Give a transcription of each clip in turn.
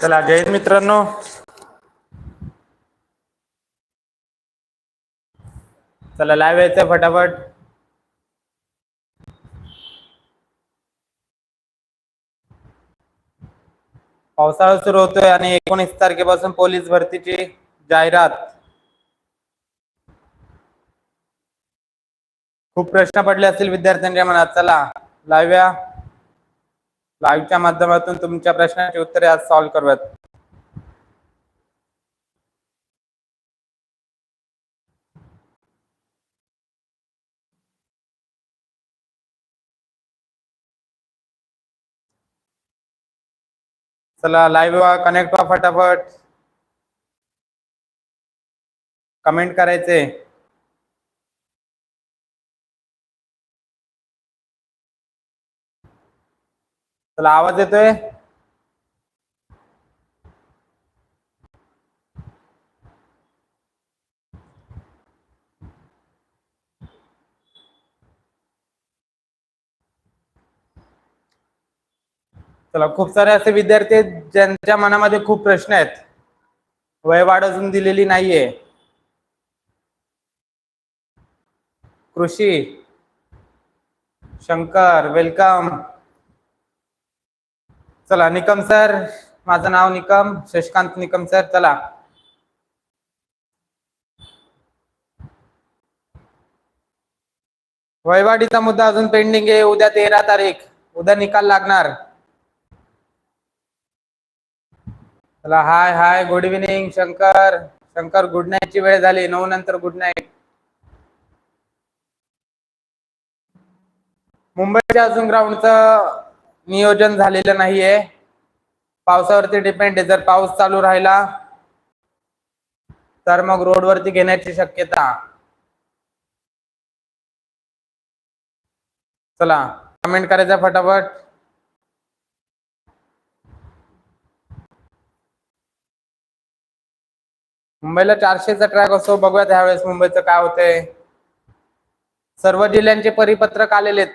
चला जय मित्रांनो. चला लाईव्ह यायचं फटाफट. पावसाळा सुरू होतोय आणि एकोणीस तारखेपासून पोलीस भरतीची जाहिरात. खूप प्रश्न पडले असतील विद्यार्थ्यांच्या मनात. चला लाव्या लाईव्हच्या माध्यमातून तुमच्या प्रश्नांची उत्तरे आज सॉल्व्ह करूयात. चला लाईव्ह व्हा कनेक्ट व्हा फटाफट. कमेंट करायचे. चला आवाज येतोय? चला खूप सारे असे विद्यार्थी आहेत ज्यांच्या मनामध्ये खूप प्रश्न आहेत. वयवाढ अजून दिलेली नाहीये. कृषी शंकर वेलकम. चला निकम सर. माझं नाव निकम. शशकांत निकम सर चला. वहिवाटीचा मुद्दा अजून पेंडिंग आहे. उद्या तेरा तारीख. उद्या निकाल लागणार. चला hi hi. Good evening Shankar. Shankar good नाईटची वेळ झाली. नऊ नंतर गुड नाईट मुंबईच्या अजून ग्राउंडचं नियोजन झालेलं नाहीये. पावसावरती डिपेंड आहे. जर पाऊस चालू राहिला तर मग रोडवरती घेण्याची शक्यता. चला कमेंट करायचा फटाफट. मुंबईला चारशेचा ट्रॅक असतो बघूया त्यावेळेस मुंबईचं काय होतंय. सर्व जिल्ह्यांचे परिपत्रक आलेले आहेत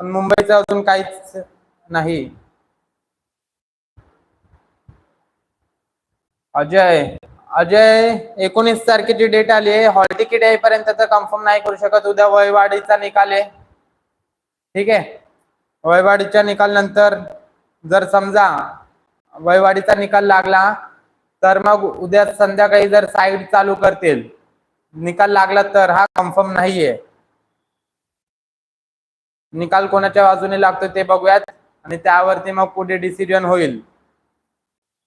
पण मुंबईचं अजून काहीच नाही. अजय अजय एकोणीस तारखेची डेट आली आहे. हॉल तिकीट येईपर्यंत तर कन्फर्म नाही करू शकत. उद्या वयवाढीचा निकाल आहे. ठीक आहे? वयवाढीच्या निकाल नंतर जर समजा वयवाढीचा निकाल लागला तर मग उद्या संध्याकाळी जर साईड चालू करतील निकाल लागला तर हा कन्फर्म नाहीये. निकाल कोणाच्या बाजूने लागतो ते बघूयात. आणि त्यावरती मग पुढे डिसिजन होईल.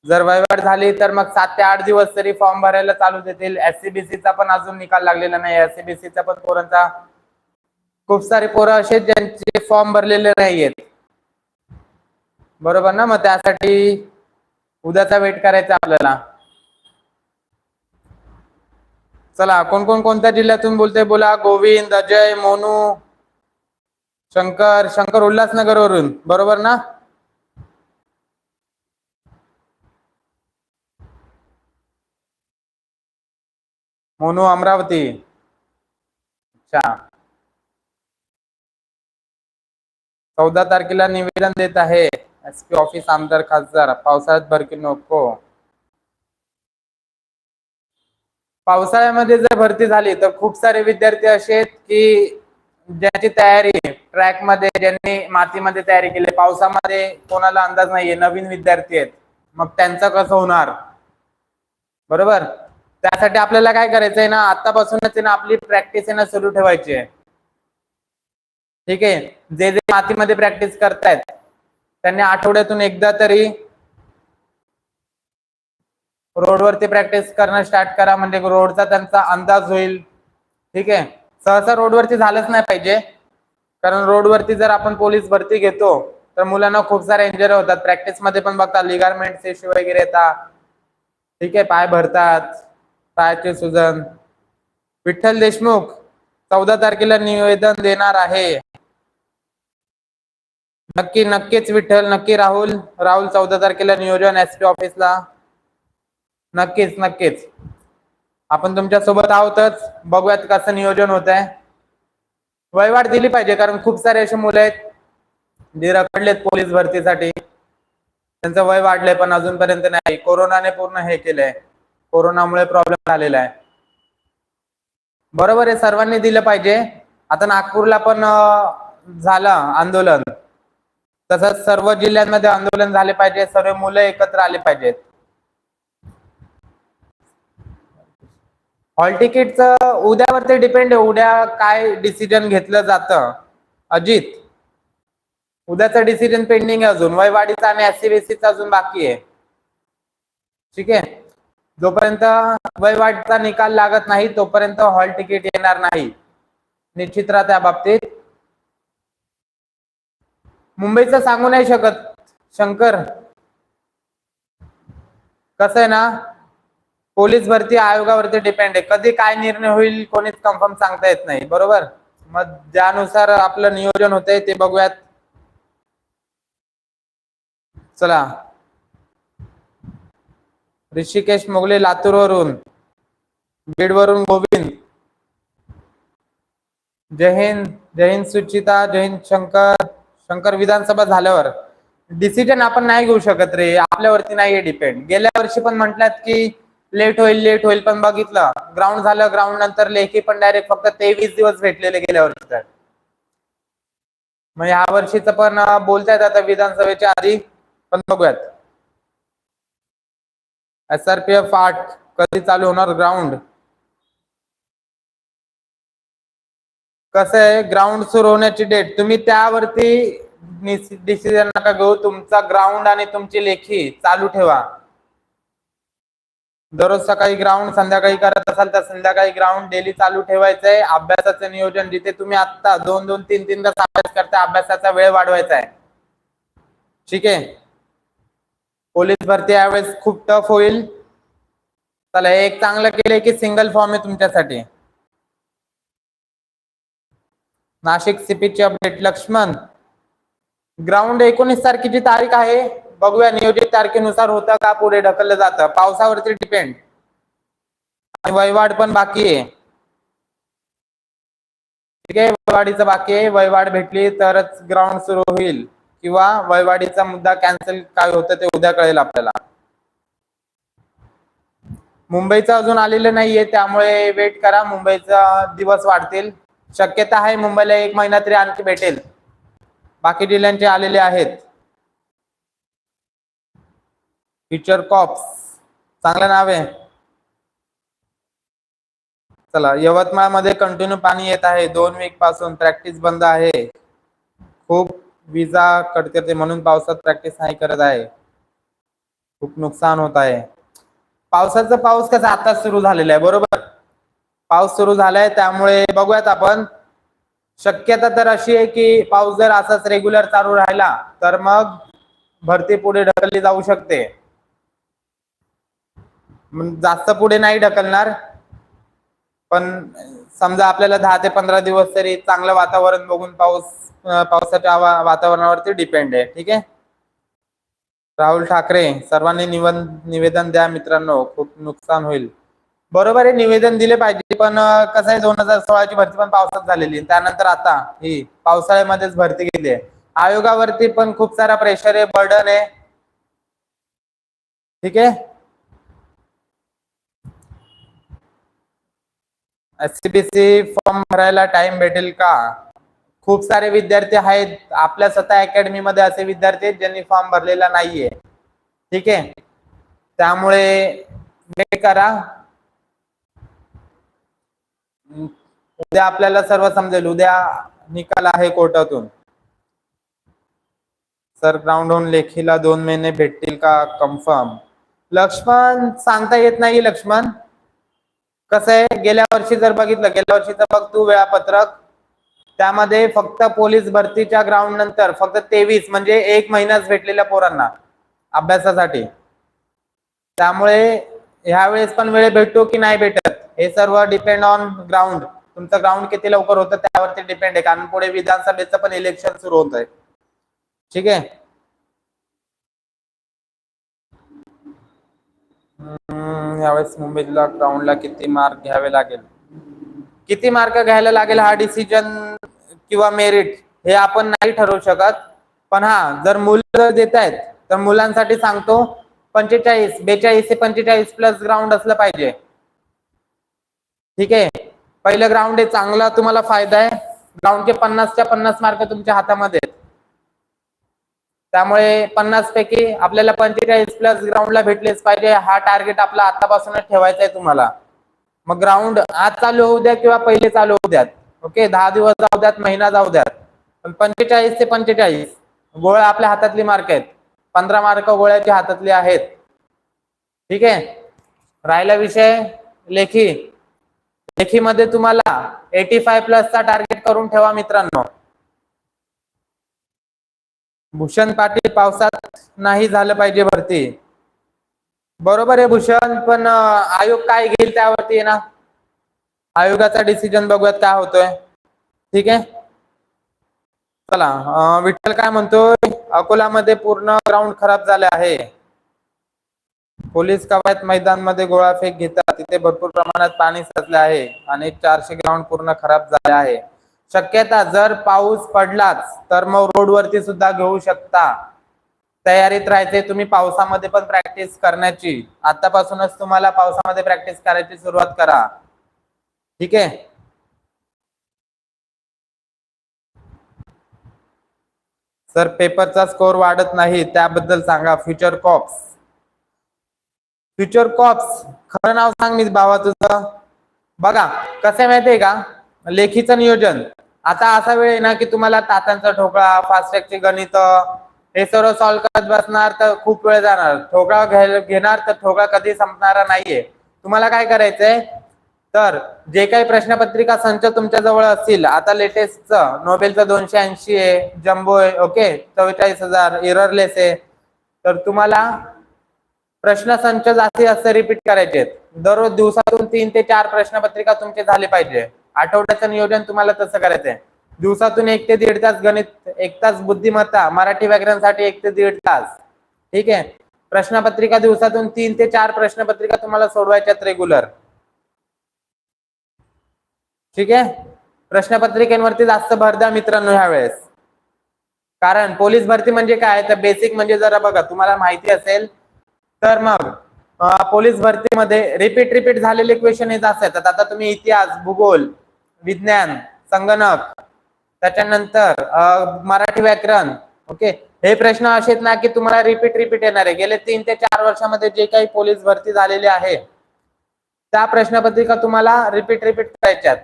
जर वयवाढ झाली तर मग सात ते आठ दिवस तरी फॉर्म भरायला चालू देतील. एससीबीसीचा पण अजून निकाल लागलेला नाही एससीबीसीचा पण पोरांचा खूप सारे पोरं असे ज्यांचे फॉर्म भरलेले नाहीयेत. बरोबर ना? मग त्यासाठी उद्याचा वेट करायचा आपल्याला. चला कोण कोण कोणत्या जिल्ह्यातून बोलते बोला. गोविंद अजय मोनू. शंकर शंकर उल्हासनगर वरून बरोबर ना? मोनू अमरावती. अच्छा. चौदा तारखेला निवेदन देत आहे एस पी ऑफिस आमदार खासदार. पावसाळ्यात भरती नको. पावसाळ्यामध्ये जर भरती झाली तर खूप सारे विद्यार्थी असे आहेत की ज्याची तयारी ट्रॅकमध्ये ज्यांनी मातीमध्ये तयारी केली पावसामध्ये कोणाला अंदाज नाहीये नवीन विद्यार्थी आहेत. मग त्यांचं कसं होणार? बरोबर? त्यासाठी आपल्याला काय करायचंय ना आतापासूनच आहे ना आपली प्रॅक्टिस आहे ना सुरू ठेवायची आहे. ठीक आहे? जे जे मातीमध्ये प्रॅक्टिस करतायत त्यांनी आठवड्यातून एकदा तरी रोडवरती प्रॅक्टिस करणं स्टार्ट करा म्हणजे रोडचा त्यांचा अंदाज होईल. ठीक आहे? सहसा रोडवरती झालंच नाही पाहिजे. कारण रोडवरती जर आपण पोलीस भरती घेतो तर मुलांना खूप सारे इंजरी होतात. प्रॅक्टिसमध्ये पण बघतात लिगारमेंट इश्यू वगैरे येतात. ठीक आहे पाय भरतात पायाचे सुजन. विठ्ठल देशमुख चौदा तारखेला निवेदन देणार आहे. नक्की नक्कीच विठ्ठल नक्की राहुल राहुल चौदा तारखेला नियोजन एस पी ऑफिसला नक्कीच नक्कीच. आपण तुमच्यासोबत आहोतच. बघूयात कसं नियोजन होत आहे वयवाढ दिली पाहिजे कारण खूप सारे असे मुलं आहेत जे रखडलेत पोलीस भरतीसाठी. त्यांचं वय वाढलंय पण अजूनपर्यंत नाही. कोरोनाने पूर्ण हे केलंय. कोरोनामुळे प्रॉब्लेम झालेला आहे. बरोबर आहे सर्वांनी दिलं पाहिजे. आता नागपूरला पण झालं आंदोलन. तसंच सर्व जिल्ह्यांमध्ये आंदोलन झाले पाहिजे सर्व मुलं एकत्र आले पाहिजेत. हॉल तिकीटचं उद्यावरती डिपेंड आहे उद्या काय डिसिजन घेतलं जातं? अजित उद्याचं डिसिजन पेंडिंग आहे अजून. वयवाडीचा आणि एससीबीसीचा अजून बाकी आहे. ठीक आहे? जोपर्यंत वयवाढीचा निकाल लागत नाही तोपर्यंत हॉल तिकीट येणार नाही. निश्चित राहा त्या बाबतीत. मुंबईचं सांगू नाही शकत. शंकर कसं आहे ना? पोलीस भरती आयोगावरती डिपेंड आहे. कधी काय निर्णय होईल कोणीच कन्फर्म सांगता येत नाही. बरोबर? मग ज्यानुसार आपलं नियोजन होतंय ते बघूयात. चला. ऋषिकेश मोगले लातूरवरून. बीडवरून गोविंद. जय हिंद जय हिंद सुचिता जय हिंद शंकर. शंकर विधानसभा झाल्यावर. डिसिजन आपण नाही घेऊ शकत रे. आपल्यावरती नाहीये डिपेंड गेल्या वर्षी पण म्हटलात की लेट होईल लेट होईल पण बघितलं. ग्राउंड झालं ग्राउंड नंतर लेखी पण डायरेक्ट फक्त तेवीस दिवस भेटलेले गेल्या वर्षी तर मग ह्या वर्षीच पण बोलतायत आता विधानसभेच्या आधी पण बघूयात. एस आर पी एफ आठ कधी चालू होणार ग्राउंड कसं आहे ग्राउंड सुरू होण्याची डेट तुम्ही त्यावरती डिसिजन नका घेऊ तुमचा ग्राउंड आणि तुमची लेखी चालू ठेवा. दररोज सकाळी ग्राउंड संध्याकाळी करत असाल तर संध्याकाळी ग्राउंड डेली चालू ठेवायचंय. अभ्यासाचं नियोजन जिथे तुम्ही आता दोन दोन तीन तीन तास अभ्यास करता अभ्यासाचा वेळ वाढवायचा आहे ठीक आहे? पोलीस भरती यावेळेस खूप टफ होईल. चला हे एक चांगलं केलंय की सिंगल फॉर्म आहे तुमच्यासाठी. नाशिक सिपीची अपडेट लक्ष्मण. ग्राउंड एकोणीस तारखेची तारीख आहे. बघूया नियोजित तारखेनुसार होतं का पुढे ढकललं जातं. पावसावरती डिपेंड आणि वहिवाट पण बाकी आहे. ठीक आहे वयवाढीचं बाकी आहे. वहिवाट भेटली तरच ग्राउंड सुरू होईल. किंवा वयवाढीचा मुद्दा कॅन्सल काय होतं ते उद्या कळेल आपल्याला. मुंबईचं अजून आलेलं नाहीये त्यामुळे वेट करा. मुंबईचा दिवस वाढतील. शक्यता आहे मुंबईला एक महिना तरी आणखी भेटेल. बाकी जिल्ह्यांचे आलेले आहेत. फ्युचर कॉप्स चांगलं नाव आहे. चला यवतमाळमध्ये कंटिन्यू पाणी येत आहे. दोन वीकपासून प्रॅक्टिस बंद आहे. खूप विजा कट करते म्हणून पावसात प्रॅक्टिस नाही करत आहे. खूप नुकसान होत आहे. पावसाचा पाऊस कसा आता सुरू झालेला आहे बरोबर? पाऊस सुरू झालाय त्यामुळे बघूयात आपण. शक्यता तर अशी आहे की पाऊस जर असाच रेग्युलर चालू राहिला तर मग भरती पुढे ढकलली जाऊ शकते. जास्त पुढे नाही ढकलणार. पण समजा आपल्याला दहा ते पंधरा दिवस तरी चांगलं वातावरण बघून पाऊस पावसाच्या वा- वातावरणावरती डिपेंड आहे. ठीक आहे? राहुल ठाकरे सर्वांनी निवन निवेदन द्या मित्रांनो. खूप नुकसान होईल. बरोबर आहे निवेदन दिले पाहिजे पण कसं आहे दोन हजार सोळाची भरती पण पावसात झालेली. त्यानंतर आता ही पावसाळ्यामध्येच भरती गेली आहे. आयोगावरती पण खूप सारा प्रेशर आहे बर्डन आहे. ठीक आहे? एससीबीसी फॉर्म भरायला टाइम भेटेल का? खूप सारे विद्यार्थी आहेत. आपल्या स्वतः अकॅडमीमध्ये असे विद्यार्थी आहेत ज्यांनी फॉर्म भरलेला नाहीये. ठीक आहे? त्यामुळे वेट करा. उद्या आपल्याला सर्व समजेल. उद्या निकाल आहे कोर्टातून. सर ग्राउंड होऊन लेखीला दोन महिने भेटतील का? कन्फर्म लक्ष्मण सांगता येत नाही लक्ष्मण. कसं आहे गेल्या वर्षी जर बघितलं गेल्या वर्षीचं बघ तू वेळापत्रक. त्यामध्ये फक्त पोलीस भरतीच्या ग्राउंड नंतर फक्त तेवीस म्हणजे एक महिनाच भेटलेल्या पोरांना अभ्यासासाठी. त्यामुळे ह्यावेळेस पण वेळ भेटतो की नाही भेटत हे सर्व डिपेंड ऑन ग्राउंड तुमचं ग्राउंड किती लवकर होतं त्यावरती डिपेंड आहे. कारण पुढे विधानसभेचं पण इलेक्शन सुरू होत आहे ठीक आहे? यावेळेस मुंबईला ग्राउंडला किती मार्क घ्यावे लागेल? किती मार्क घ्यायला लागेल हा डिसिजन किंवा मेरिट हे आपण नाही ठरवू शकत. पण हा जर मुलं देत आहेत तर मुलांसाठी सांगतो पंचेचाळीस बेचाळीस ते पंचेचाळीस प्लस ग्राउंड असलं पाहिजे. ठीक आहे? पहिलं ग्राउंड आहे चांगला तुम्हाला फायदा आहे. ग्राउंडचे पन्नासच्या पन्नास मार्क तुमच्या हातामध्ये आहेत. त्यामुळे पन्नास पैकी आपल्याला पंचेचाळीस प्लस ग्राउंडला भेटलेच पाहिजे. हा टार्गेट आपला आतापासूनच ठेवायचा आहे तुम्हाला. मग ग्राउंड आज चालू होऊ द्या किंवा पहिले चालू होऊ द्यात. ओके? दहा दिवस जाऊ द्यात महिना जाऊ द्यात. पण पंचेचाळीस ते पंचेचाळीस गोळ्या आपल्या हातातली मार्क आहेत. पंधरा मार्क गोळ्याच्या हातातली आहेत. ठीक आहे? राहिला विषय लेखी. लेखीमध्ये तुम्हाला एटी फाय प्लसचा टार्गेट करून ठेवा मित्रांनो. भूषण पाटील पावसात नाही झालं पाहिजे भरती. बरोबर आहे भूषण पण आयोग काय घेईल त्यावरती आहे ना? आयोगाचा डिसिजन बघूयात काय होतोय. ठीक आहे? चला विठ्ठल काय म्हणतोय? अकोलामध्ये पूर्ण ग्राउंड खराब झाले आहे. पोलीस कवायत मैदानमध्ये गोळा फेक घेतात. तिथे भरपूर प्रमाणात पाणी साचले आहे. आणि चारशे ग्राउंड पूर्ण खराब झाले आहे. शक्यता जर पाऊस पडलाच तर मग रोडवरती सुद्धा घेऊ शकता. तयारीत राहायचे तुम्ही पावसामध्ये पण प्रॅक्टिस करण्याची. आतापासूनच तुम्हाला पावसामध्ये प्रॅक्टिस करायची सुरुवात करा. ठीक आहे? सर पेपरचा स्कोर वाढत नाही त्याबद्दल सांगा. फ्युचर कॉप्स फ्युचर कॉप्स खरं नाव सांग मी बाबा तुझं. बघा कसं माहितीये का? लेखीचं नियोजन. आता असा वेळ आहे ना की तुम्हाला तातांचा ठोकळा फास्टॅगचे गणित हे सर्व सॉल्व्ह करत बसणार तर खूप वेळ जाणार. ठोकळा घेणार तर ठोकळा कधी संपणारा नाहीये. तुम्हाला काय करायचंय? तर जे काही प्रश्नपत्रिका संच तुमच्या जवळ असतील आता लेटेस्टचं नोबेलचं दोनशे ऐंशी आहे जम्बो आहे ओके चव्वेचाळीस हजार इररलेस आहे. तर तुम्हाला प्रश्न संच जास्तीत जास्त रिपीट करायचे आहेत. दररोज दिवसातून तीन ते चार प्रश्नपत्रिका तुमचे झाले पाहिजे. आठवड्याचं नियोजन तुम्हाला तसं करायचंय. दिवसातून एक ते दीड तास गणित एक तास बुद्धिमत्ता मराठी व्याकरणसाठी एक ते दीड तास. ठीक आहे? प्रश्नपत्रिका दिवसातून तीन ते चार प्रश्नपत्रिका तुम्हाला सोडवायच्यात रेग्युलर ठीक आहे? प्रश्नपत्रिकेवरती जास्त भर द्या मित्रांनो ह्या वेळेस कारण पोलीस भरती म्हणजे काय? तर बेसिक म्हणजे जरा बघा तुम्हाला माहिती असेल तर मग पोलीस भरतीमध्ये रिपीट रिपीट झालेले क्वेश्चन येत असतात आता तुम्ही इतिहास भूगोल विज्ञान संगणक त्याच्यानंतर मराठी व्याकरण ओके? हे प्रश्न असे आहेत ना की तुम्हाला रिपीट रिपीट येणार आहे. गेले तीन ते चार वर्षामध्ये जे काही पोलीस भरती झालेली आहे त्या प्रश्नपत्रिका तुम्हाला रिपीट रिपीट करायच्यात.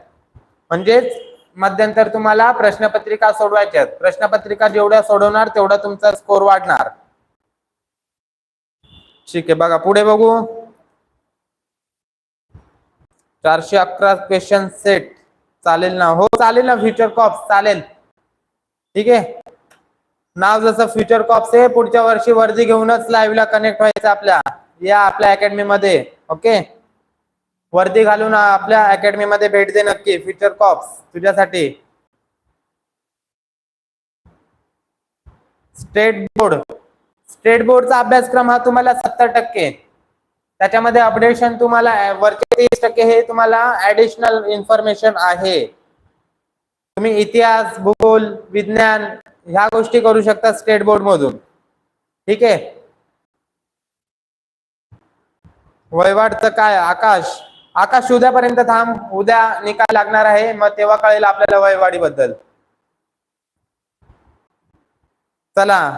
म्हणजेच मध्यंतर तुम्हाला प्रश्नपत्रिका सोडवायच्यात. प्रश्नपत्रिका जेवढ्या सोडवणार तेवढा तुमचा स्कोर वाढणार. ठीक आहे बघा पुढे बघू. चारशे अकरा क्वेश्चन सेट चालेल ना. हो चालेल ना फ्युचर कॉप्स चालेल. ठीक आहे? नाव जसं फ्युचर कॉप्स आहे पुढच्या वर्षी वर्दी घेऊनच लाईव्हला कनेक्ट व्हायचं आपल्या. या आपल्या अकॅडमी मध्ये. ओके वर्दी घालून आपल्या अकॅडमी मध्ये भेट दे नक्की फ्युचर कॉप्स तुझ्यासाठी. स्टेट बोर्ड स्टेट बोर्डचा अभ्यासक्रम हा तुम्हाला सत्तर टक्के. त्याच्यामध्ये अपडेशन तुम्हाला वरच्या तीस टक्के हे तुम्हाला ऍडिशनल इन्फॉर्मेशन आहे. तुम्ही इतिहास भूगोल विज्ञान ह्या गोष्टी करू शकता स्टेट बोर्ड मधून. ठीक आहे? वयवाडचं काय? आकाश. आकाश उद्यापर्यंत थांब. उद्या निकाल लागणार आहे. मग तेव्हा कळेल आपल्याला वयवाडी बद्दल चला.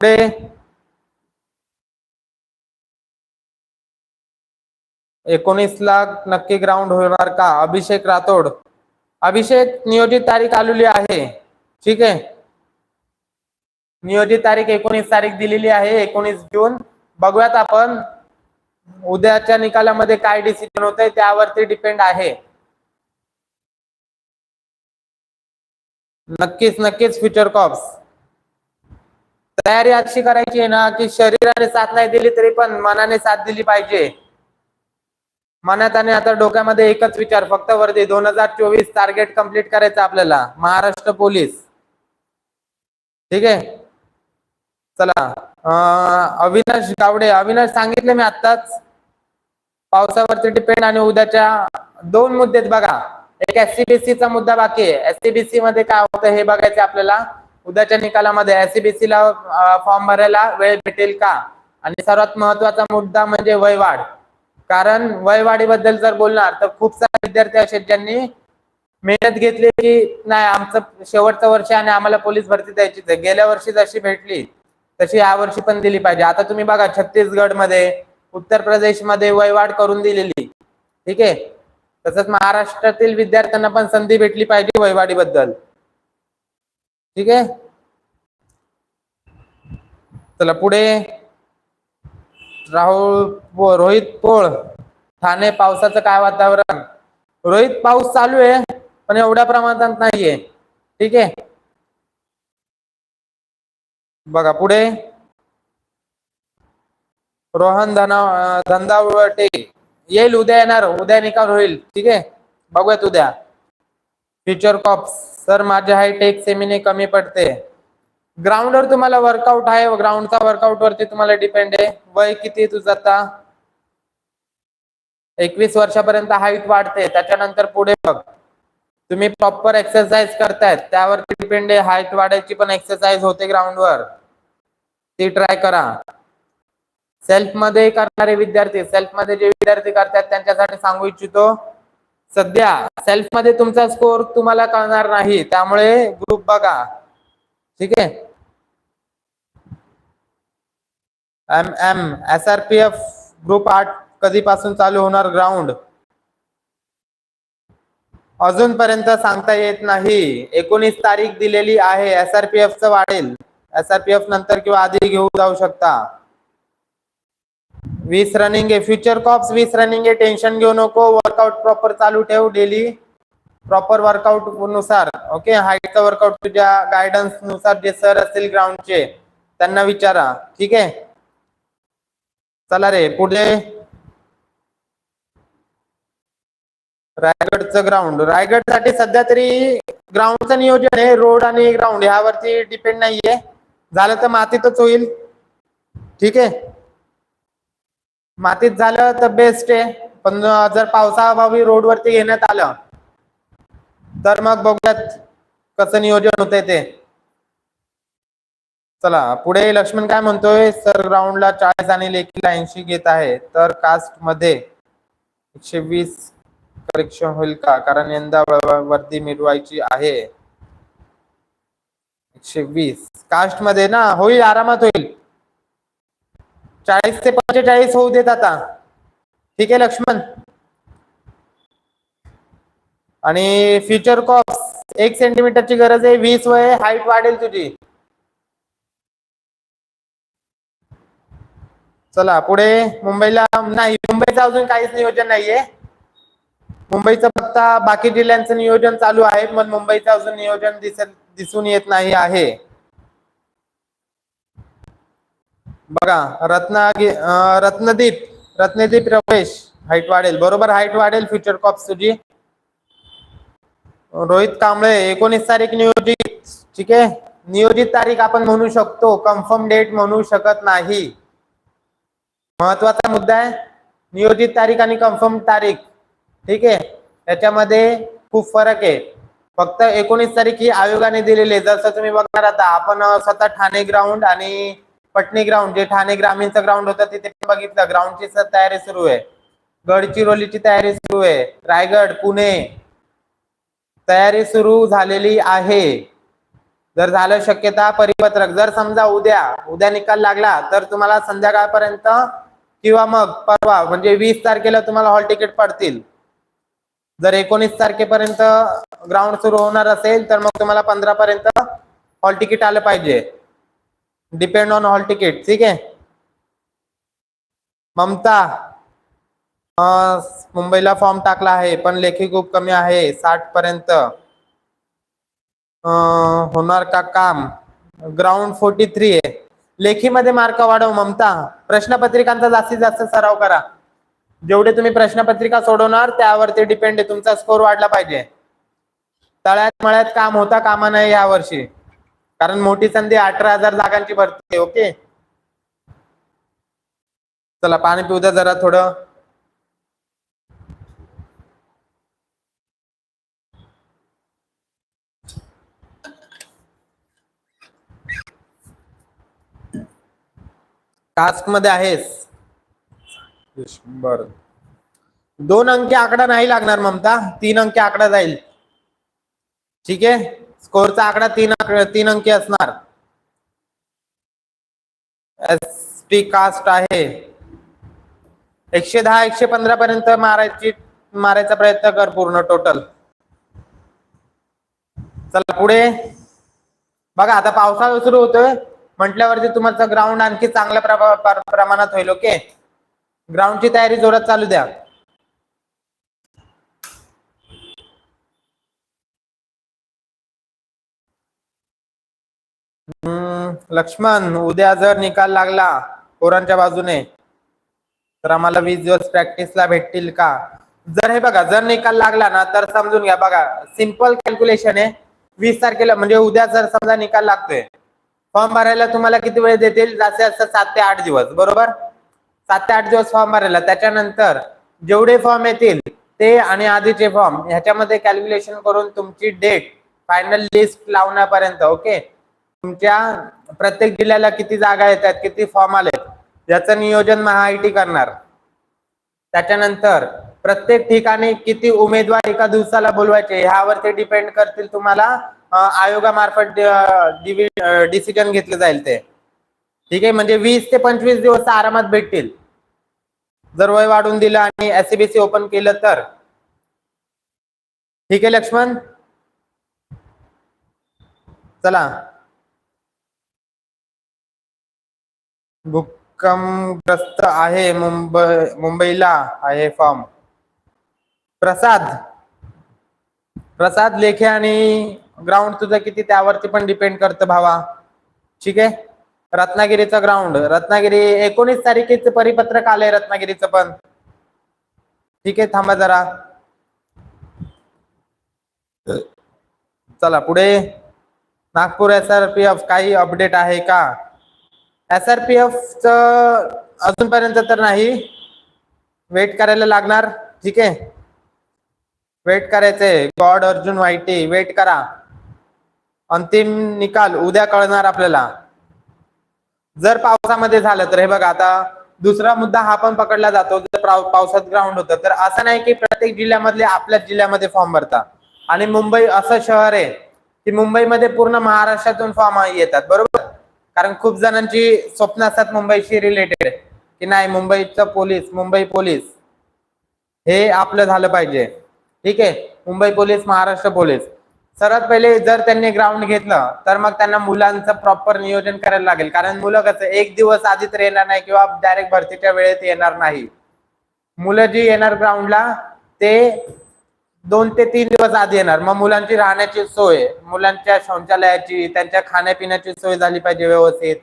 पुढे एकोणीस लाख नक्की ग्राउंड होणार का? अभिषेक राठोड. अभिषेक नियोजित तारीख आलेली आहे. ठीक आहे? नियोजित तारीख एकोणीस तारीख दिलेली आहे एकोणीस जून. बघूयात आपण. उद्याच्या निकालामध्ये काय डिसिजन होत आहे त्यावरती डिपेंड आहे. नक्कीच नक्कीच फ्युचर कॉप्स तयारी अशी करायची आहे ना की शरीराने साथ नाही दिली तरी पण मनाने साथ दिली पाहिजे. मनात आणि आता डोक्यामध्ये एकच विचार फक्त वरती दोन हजार चोवीस टार्गेट कंप्लीट करायचं आपल्याला. महाराष्ट्र पोलीस. ठीक आहे? चला. अविनाश गावडे. अविनाश सांगितले मी आत्ताच. पावसावरती डिपेंड आणि उद्याच्या दोन मुद्दे बघा. एक एससीबीसी चा मुद्दा बाकी आहे. एससीबीसी मध्ये काय होतं हे बघायचं आपल्याला. उद्याच्या निकालामध्ये एससीबीसी ला फॉर्म भरायला वेळ भेटेल का? आणि सर्वात महत्त्वाचा मुद्दा म्हणजे वयवाढ कारण वयवाढीबद्दल जर बोलणार तर खूप सारे विद्यार्थी असे ज्यांनी मेहनत घेतली की नाही आमचं शेवटचं वर्ष आणि आम्हाला पोलीस भरती द्यायची गेल्या वर्षी जशी भेटली तशी या वर्षी पण दिली पाहिजे. आता तुम्ही बघा छत्तीसगडमध्ये उत्तर प्रदेशमध्ये वयवाढ करून दिलेली. ठीक आहे? तसंच महाराष्ट्रातील विद्यार्थ्यांना पण संधी भेटली पाहिजे वयवाढीबद्दल. ठीक आहे? चला पुढे राहुल रोहित पोळ. ठाणे पावसाचं काय वातावरण? रोहित पाऊस चालू आहे पण एवढ्या प्रमाणात नाहीये. ठीक आहे? बघा पुढे. रोहन धना धंदावटे येईल उद्या येणार उद्या निकाल होईल. ठीक आहे? बघूयात उद्या. Future cops. सर माझे हायटेक एक सेमीने कमी पडते. ग्राउंडवर तुम्हाला वर्कआउट आहे ग्राउंडचा वर्कआउट वरती तुम्हाला डिपेंड आहे. वय किती आहे तुझं आता? एकवीस वर्षापर्यंत हाईट वाढते त्याच्यानंतर पुढे बघ. तुम्ही प्रॉपर एक्सरसाइज करतायत त्यावरती डिपेंड आहे. हाईट वाढायची पण एक्सरसाइज होते ग्राउंडवर ती ट्राय करा. सेल्फमध्ये करणारे विद्यार्थी सेल्फमध्ये जे विद्यार्थी करतात त्यांच्यासाठी सांगू इच्छितो. सध्या सेल्फमध्ये तुमचा स्कोर तुम्हाला कळणार नाही. त्यामुळे ग्रुप बघा. ठीक आहे? M M S R P F group आठ कधीपासून चालू होणार ग्राउंड अजूनपर्यंत सांगता येत नाही. एकोणीस तारीख दिलेली आहे. एस आर पी एफ च वाढेल. एस आर पी एफ नंतर किंवा आधी घेऊ जाऊ शकता. वीस रनिंग आहे. फ्युचर कॉप्स वीस रनिंग आहे. टेन्शन घेऊ नको. वर्कआउट प्रॉपर चालू ठेव डेली प्रॉपर वर्कआउटनुसार ओके हाईटचा वर्कआउट तुझ्या गायडन्सनुसार जे सर असतील ग्राउंडचे त्यांना विचारा ठीक आहे? चला रे पुढे. रायगडचं ग्राउंड रायगडसाठी सध्या तरी ग्राउंडचं नियोजन आहे रोड आणि ग्राउंड ह्यावरती डिपेंड नाहीये. झालं तर मातीतच होईल ठीक आहे? मातीत झालं तर बेस्ट आहे पण जर पावसाअभावी रोडवरती घेण्यात आलं तर मग बघूयात कसं नियोजन होतंय ते. चला पुढे लक्ष्मण काय म्हणतोय? सर ग्राउंडला चाळीस आणि लेखीला ऐंशी घेत आहे. तर कास्टमध्ये एकशे वीस परीक्षा होईल का? कारण यंदा वर्दी मिळवायची आहे. एकशे वीस. कास्टमध्ये ना होईल आरामात होईल. चाळीस ते पंचेचाळीस होऊ देत आता. ठीक आहे लक्ष्मण? आणि फ्युचर कॉप एक सेंटीमीटरची गरज आहे वीस वय हाईट वाढेल तुझी. चला पुढे मुंबईला नाही मुंबईचं अजून काहीच नियोजन नाहीये. मुंबईचं फक्त बाकी जिल्ह्यांचं नियोजन चालू आहे पण मुंबईचं अजून नियोजन दिसून येत नाही आहे. बघा रत्नागि रत्नदीप रत्नदीप रमेश हाईट वाढेल. बरोबर हाईट वाढेल फ्युचर कॉप्स तुझी. रोहित कांबळे एकोणीस तारीख नियोजित. ठीक आहे? नियोजित तारीख आपण म्हणू शकतो. कन्फर्म डेट म्हणू शकत नाही. महत्त्वाचा मुद्दा आहे. नियोजित तारीख आणि कन्फर्म तारीख. ठीक आहे? त्याच्यामध्ये खूप फरक आहे. फक्त एकोणीस तारीख ही आयोगाने दिलेली आहे. जसं तुम्ही बघणार आता आपण स्वतः ठाणे ग्राउंड आणि पटणी ग्राउंड जे ठाणे ग्रामीणचं ग्राउंड होतं तिथे बघितलं. ग्राउंडची तयारी सुरू आहे. गडचिरोलीची तयारी सुरू आहे. रायगड पुणे तयारी सुरू झालेली आहे. जर झालं शक्यता परिपत्रक जर समजा उद्या उद्या निकाल लागला तर तुम्हाला संध्याकाळपर्यंत किंवा मग परवा म्हणजे वीस तारखेला तुम्हाला हॉल तिकीट पडतील. जर एकोणीस तारखेपर्यंत ग्राउंड सुरू होणार असेल तर मग तुम्हाला पंधरा पर्यंत हॉल तिकीट आलं पाहिजे. डिपेंड ऑन हॉल तिकीट ठीक आहे? ममता मुंबईला फॉर्म टाकला आहे पण लेखी खूप कमी आहे साठ पर्यंत. होणार का काम? ग्राउंड फोर्टी थ्री आहे. लेखीमध्ये मार्क वाढव ममता. प्रश्नपत्रिकांचा जास्तीत जास्त सराव करा. जेवढे तुम्ही प्रश्नपत्रिका सोडवणार त्यावरती डिपेंड आहे तुमचा स्कोर वाढला पाहिजे. तळ्यात मळ्यात काम होता कामा नाही या वर्षी. कारण मोठी संधी अठरा हजार जागांची भरती आहे ओके? चला पाणी पिऊ द्या जरा थोडं. टास्कमध्ये आहेस बर. दोन अंकी आकडा नाही लागणार ममता तीन अंकी आकडा जाईल. ठीक आहे? स्कोरचा आकडा तीन तीन अंकी असणार. एस टी कास्ट आहे. एकशे दहा एकशे पंधरा पर्यंत मारायची मारायचा प्रयत्न कर पूर्ण टोटल चला पुढे. बघा आता पावसाळा सुरू होतोय. म्हटल्यावरती तुमचं ग्राउंड आणखी चांगल्या प्रमाणात होईल ओके ग्राउंडची तयारी जोरात चालू द्या. हम्म, लक्ष्मण उद्या जर निकाल लागला पोरांच्या बाजूने तर आम्हाला वीस दिवस प्रॅक्टिसला भेटतील का? जर हे बघा जर निकाल लागला ना तर समजून घ्या. बघा सिंपल कॅल्क्युलेशन आहे. वीस तारखेला म्हणजे उद्या जर समजा निकाल लागतोय फॉर्म भरायला तुम्हाला किती वेळ देतील? जास्तीत जास्त सात ते आठ दिवस बरोबर? सात ते आठ दिवस फॉर्म भरायला. त्याच्यानंतर जेवढे फॉर्म येतील ते आणि आधीचे फॉर्म ह्याच्यामध्ये कॅल्क्युलेशन करून तुमची डेट फायनल लिस्ट लावण्यापर्यंत ओके तुमच्या प्रत्येक जिल्ह्याला किती जागा येतात किती फॉर्म आले याचं नियोजन महाआयटी करणार. त्याच्यानंतर प्रत्येक ठिकाणी किती उमेदवार एका दिवसाला बोलवायचे ह्यावरती डिपेंड करतील तुम्हाला आयोगामार्फत डिसिजन घेतलं जाईल ते. ठीक आहे? म्हणजे वीस ते पंचवीस दिवस आरामात भेटतील. जर वय वाढून दिलं आणि एससीबीसी ओपन केलं तर. ठीक आहे लक्ष्मण? चला. भूकंपग्रस्त आहे मुंबई मुंबईला आहे फॉर्म. प्रसाद. प्रसाद लेखे आणि ग्राउंड तुझं किती? त्यावरती पण डिपेंड करतं भावा. ठीक आहे? रत्नागिरीचं ग्राउंड रत्नागिरी एकोणीस तारखेचं परिपत्रक आलंय रत्नागिरीचं पण. ठीक आहे? थांबा जरा. चला पुढे. Nagpur S R P F काही अपडेट आहे का? एस आर पी एफ च अजूनपर्यंत तर नाही. वेट करायला लागणार. ठीक आहे? वेट करायचंय. गॉड अर्जुन वाईटी वेट करा. अंतिम निकाल उद्या कळणार आपल्याला. जर पावसामध्ये झालं तर हे बघा आता दुसरा मुद्दा हा पण पकडला जातो जर पावसात ग्राउंड होतं तर असं नाही की प्रत्येक जिल्ह्यामधले आपल्याच जिल्ह्यामध्ये फॉर्म भरतात आणि मुंबई असं शहर आहे की मुंबईमध्ये पूर्ण महाराष्ट्रातून फॉर्म येतात बरोबर? कारण खूप जणांची स्वप्न असतात मुंबईशी रिलेटेड की नाही मुंबईचं पोलीस मुंबई पोलीस हे आपलं झालं पाहिजे. ठीक आहे? Mumbai police Maharashtra police. सर्वात पहिले जर त्यांनी ग्राउंड घेतलं तर मग त्यांना मुलांचं प्रॉपर नियोजन करायला लागेल. कारण मुलं कसं एक दिवस आधी तर येणार नाही किंवा डायरेक्ट भरतीच्या वेळेत येणार नाही. मुलं जी येणार ग्राउंडला ते दोन ते तीन दिवस आधी येणार. मग मुलांची राहण्याची सोय मुलांच्या शौचालयाची त्यांच्या खाण्यापिण्याची सोय झाली पाहिजे व्यवस्थित.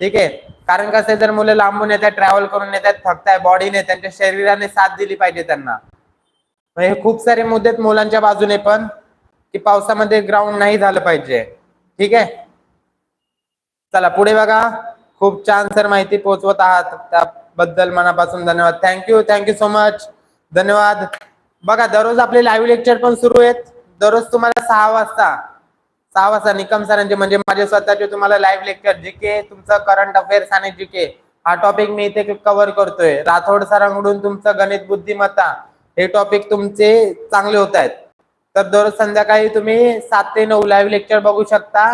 ठीक आहे? कारण कसं जर मुलं लांबून येतात ट्रॅव्हल करून येतात थकताय बॉडीने त्यांच्या शरीराने साथ दिली पाहिजे त्यांना. हे खूप सारे मुद्दे आहेत मुलांच्या बाजूने पण. की पावसामध्ये ग्राउंड नाही झालं पाहिजे. ठीक आहे? चला पुढे बघा. खूप छान सर माहिती पोहोचवत आहात. त्याबद्दल मनापासून धन्यवाद. थँक्यू थँक्यू सो मच धन्यवाद. बघा दररोज आपले लाईव्ह लेक्चर पण सुरू आहेत. दररोज तुम्हाला सहा वाजता. सहा वाजता निकम सरांचे म्हणजे माझे स्वतःचे तुम्हाला लाईव्ह लेक्चर जी के तुमचं करंट अफेअर्स आणि जी के हा टॉपिक मी इथे कव्हर करतोय. राठोड सरांकडून तुमचं गणित बुद्धिमत्ता. हे टॉपिक तुमचे चांगले होत आहेत. तर दररोज संध्याकाळी तुम्ही सात ते नऊ लाईव्ह लेक्चर बघू शकता.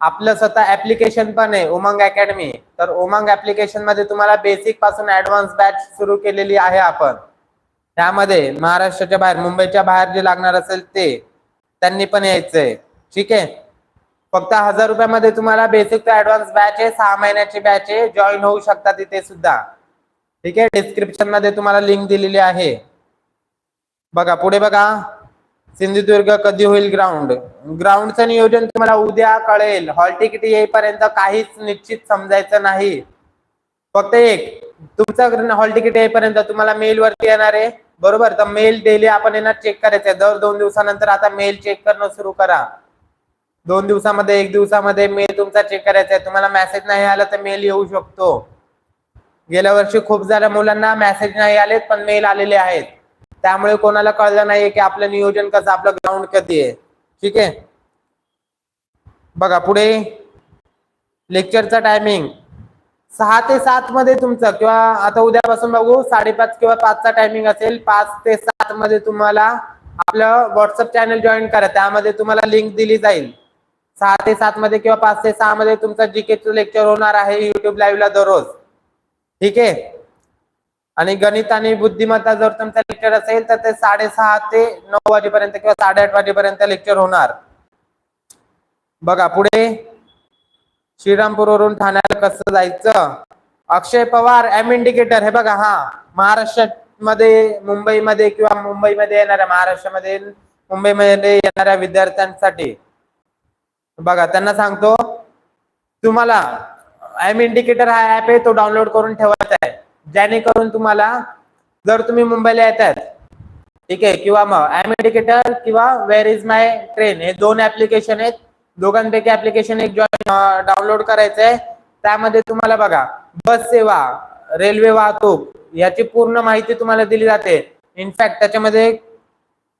आपलं स्वतः ऍप्लिकेशन पण आहे उमंग अकॅडमी तर उमंग ऍप्लिकेशनमध्ये तुम्हाला बेसिकपासून ऍडव्हान्स बॅच सुरू केलेली आहे आपण. त्यामध्ये महाराष्ट्राच्या बाहेर मुंबईच्या बाहेर जे लागणार असेल ते त्यांनी पण यायचंय. ठीक आहे? फक्त हजार रुपयामध्ये तुम्हाला बेसिक ते ऍडव्हान्स बॅच आहे सहा महिन्याची बॅच आहे. जॉईन होऊ शकता तिथे सुद्धा. ठीक आहे? डिस्क्रिप्शनमध्ये तुम्हाला लिंक दिलेली आहे. बघा पुढे बघा. सिंधुदुर्ग कधी होईल ग्राउंड ग्राउंडचं नियोजन तुम्हाला उद्या कळेल. हॉल तिकीट येईपर्यंत काहीच निश्चित समजायचं नाही. फक्त एक तुमचं हॉल तिकीट येईपर्यंत तुम्हाला मेल वरती येणार आहे. बरोबर? तर मेल डेली आपण येणार चेक करायचंय दर दोन दिवसानंतर आता मेल चेक करणं सुरू करा. दोन दिवसामध्ये एक दिवसामध्ये मेल तुमचा चेक करायचा आहे. तुम्हाला मेसेज नाही आला तर मेल येऊ शकतो. गेल्या वर्षी खूप साऱ्या मुलांना मेसेज नाही आलेत पण मेल आलेले आहेत. त्यामुळे कोणाला कळलं नाहीये की आपलं नियोजन कसं आपलं ग्राउंड कधी आहे. ठीक आहे? बघा पुढे. लेक्चरचा टायमिंग सहा ते सात मध्ये तुमचं किंवा आता उद्यापासून बघू साडेपाच किंवा पाचचा टायमिंग असेल पाच ते सात मध्ये तुम्हाला आपलं व्हॉट्सअप चॅनल जॉईन करा. त्यामध्ये तुम्हाला लिंक दिली जाईल. सहा ते सात मध्ये किंवा पाच ते सहा मध्ये तुमचं जीकेचं लेक्चर होणार आहे युट्यूब लाईव्हला दररोज. ठीक आहे? आणि गणित आणि बुद्धिमत्ता जर तुमचा लेक्चर असेल तर ते साडेसहा ते नऊ वाजेपर्यंत किंवा साडेआठ वाजेपर्यंत लेक्चर होणार. बघा पुढे. श्रीरामपूरवरून ठाण्याला कसं जायचं? अक्षय पवार एम इंडिकेटर हे बघा हा. महाराष्ट्रामध्ये मुंबईमध्ये किंवा मुंबईमध्ये येणाऱ्या महाराष्ट्रामध्ये मुंबईमध्ये येणाऱ्या विद्यार्थ्यांसाठी. बघा त्यांना सांगतो. तुम्हाला एम इंडिकेटर हा ऍप आहे तो डाउनलोड करून ठेवायचा आहे. जेणेकरून तुम्हाला जर तुम्ही मुंबईला येत ठीक आहे किंवा मग एम इंडिकेटर किंवा वेअर इज माय ट्रेन हे दोन ऍप्लिकेशन आहेत. दोघांपैकी ऍप्लिकेशन एक जॉईन डाउनलोड करायचं आहे त्यामध्ये तुम्हाला बघा बस सेवा रेल्वे वाहतूक याची पूर्ण माहिती तुम्हाला दिली जाते. इनफॅक्ट त्याच्यामध्ये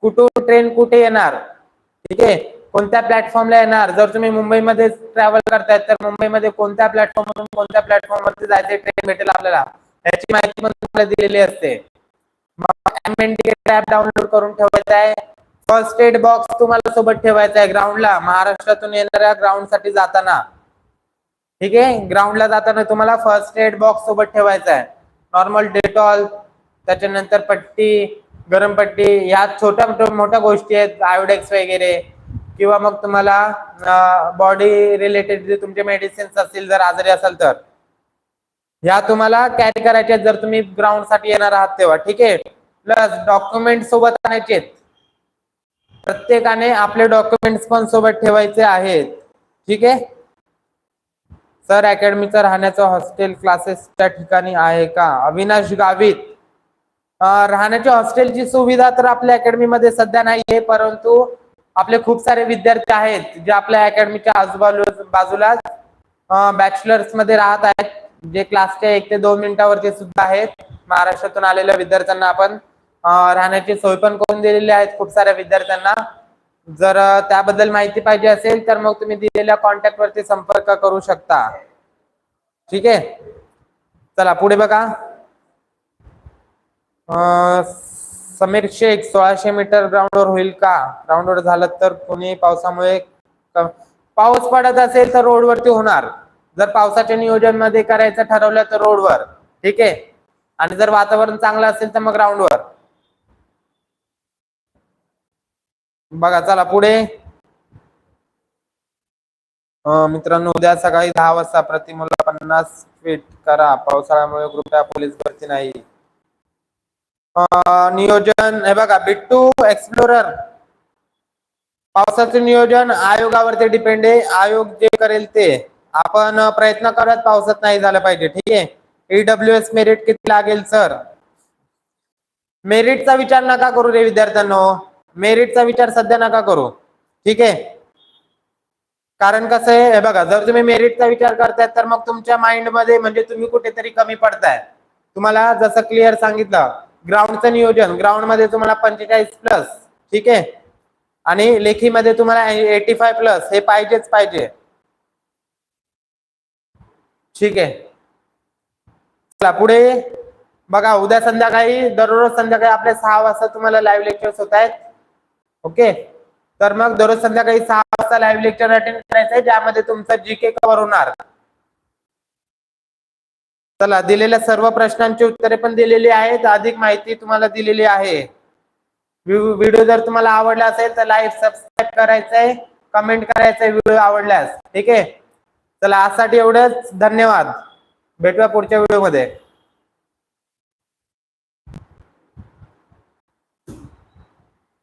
कुठून ट्रेन कुठे येणार ठीक आहे कोणत्या प्लॅटफॉर्मला येणार. जर तुम्ही मुंबईमध्ये ट्रॅव्हल करतायत तर मुंबईमध्ये कोणत्या प्लॅटफॉर्मवरून कोणत्या प्लॅटफॉर्म वरती जायचे ट्रेन भेटेल आपल्याला. याची माहिती पण तुम्हाला दिलेली असते. मग ऍप डाउनलोड करून ठेवायचा आहे. फर्स्ट एड बॉक्स तुम्हाला सोबत ठेवायचा आहे ग्राउंडला महाराष्ट्रातून येणाऱ्या ग्राउंडसाठी जाताना. ठीक आहे? ग्राउंडला जाताना तुम्हाला फर्स्ट एड बॉक्स सोबत ठेवायचा आहे. नॉर्मल डेटॉल त्याच्यानंतर पट्टी गरम पट्टी ह्या छोट्या मोठ्या मोठ्या गोष्टी आहेत. आयोडेक्स वगैरे. किंवा मग तुम्हाला बॉडी रिलेटेड जे तुमचे मेडिसिन्स असतील जर आजारी असाल तर. ह्या तुम्हाला कॅरी करायच्या जर तुम्ही ग्राउंडसाठी येणार आहात तेव्हा ठीक आहे? प्लस डॉक्युमेंट सोबत आणायचे प्रत्येकाने आपले डॉक्युमेंट्स पण सोबत ठेवायचे आहेत. ठीक आहे? सर अकॅडमीचं राहण्याचं हॉस्टेल क्लासेस त्या ठिकाणी आहे का? अविनाश गावित. राहण्याची राहण्याच्या हॉस्टेलची सुविधा तर आपल्या अकॅडमीमध्ये सध्या नाही आहे परंतु आपले खूप सारे विद्यार्थी आहेत जे आपल्या अकॅडमीच्या आजूबाजू बाजूलाच बॅचलर्समध्ये राहत आहेत. जे क्लासच्या एक ते दोन मिनिटावरती सुद्धा आहेत. महाराष्ट्रातून आलेल्या विद्यार्थ्यांना आपण राहण्याची सोय पण करून दिलेली आहेत खूप साऱ्या विद्यार्थ्यांना. जर त्याबद्दल माहिती पाहिजे असेल तर मग तुम्ही दिलेल्या कॉन्टॅक्ट वरती संपर्क करू शकता. ठीक आहे? चला पुढे बघा. समीर शेख सोळाशे मीटर ग्राउंडवर होईल का? ग्राउंडवर झालं तर कोणी पावसामुळे पाऊस पडत असेल तर रोडवरती होणार. जर पावसाच्या नियोजनमध्ये करायचं ठरवलं तर रोडवर ठीक आहे? आणि जर वातावरण चांगलं असेल तर मग ग्राउंडवर बघा चला पुढे. मित्रांनो उद्या सकाळी दहा वाजता प्रतिमुला पन्नास फीट करा. पावसाळ्यामुळे कृपया पोलीस भरती नाही. नियोजन हे बघा बिट्टू एक्सप्लोरर पावसाचं नियोजन आयोगावरती डिपेंड आहे. आयोग जे करेल ते. आपण प्रयत्न करत पावसात नाही झालं पाहिजे ठीक आहे? ईडब्ल्यू एस मेरिट किती लागेल सर मेरिटचा विचार नका करू रे विद्यार्थ्यांनो. मेरिटचा विचार सध्या नका करू ठीक आहे? कारण कसं आहे हे बघा जर तुम्ही मेरिटचा विचार करताय तर मग तुमच्या माइंडमध्ये म्हणजे तुम्ही कुठेतरी कमी पडताय. तुम्हाला जसं क्लिअर सांगितलं ग्राउंडचं नियोजन ग्राउंडमध्ये तुम्हाला पंचेचाळीस प्लस ठीक आहे? आणि लेखीमध्ये तुम्हाला एटी फाय प्लस हे पाहिजेच पाहिजे. ठीक आहे. चला पुढे. बघा उद्या संध्याकाळी दररोज संध्याकाळी आपले सहा वाजता तुम्हाला लाईव्ह लेक्चर्स होत आहेत. ओके तर मग दररोज संध्याकाळी सहा वाजता लाईव्ह लेक्चर अटेंड करायचं आहे ज्यामध्ये तुमचं जी के कव्हर होणार. चला दिलेल्या सर्व प्रश्नांची उत्तरे पण दिलेली आहेत. अधिक माहिती तुम्हाला दिलेली आहे. व्हिडिओ जर तुम्हाला आवडला असेल तर लाईक सबस्क्राईब करायचंय. कमेंट करायचंय व्हिडिओ आवडल्यास. ठीक आहे? चला आजसाठी एवढंच. धन्यवाद. भेटूया पुढच्या व्हिडिओमध्ये.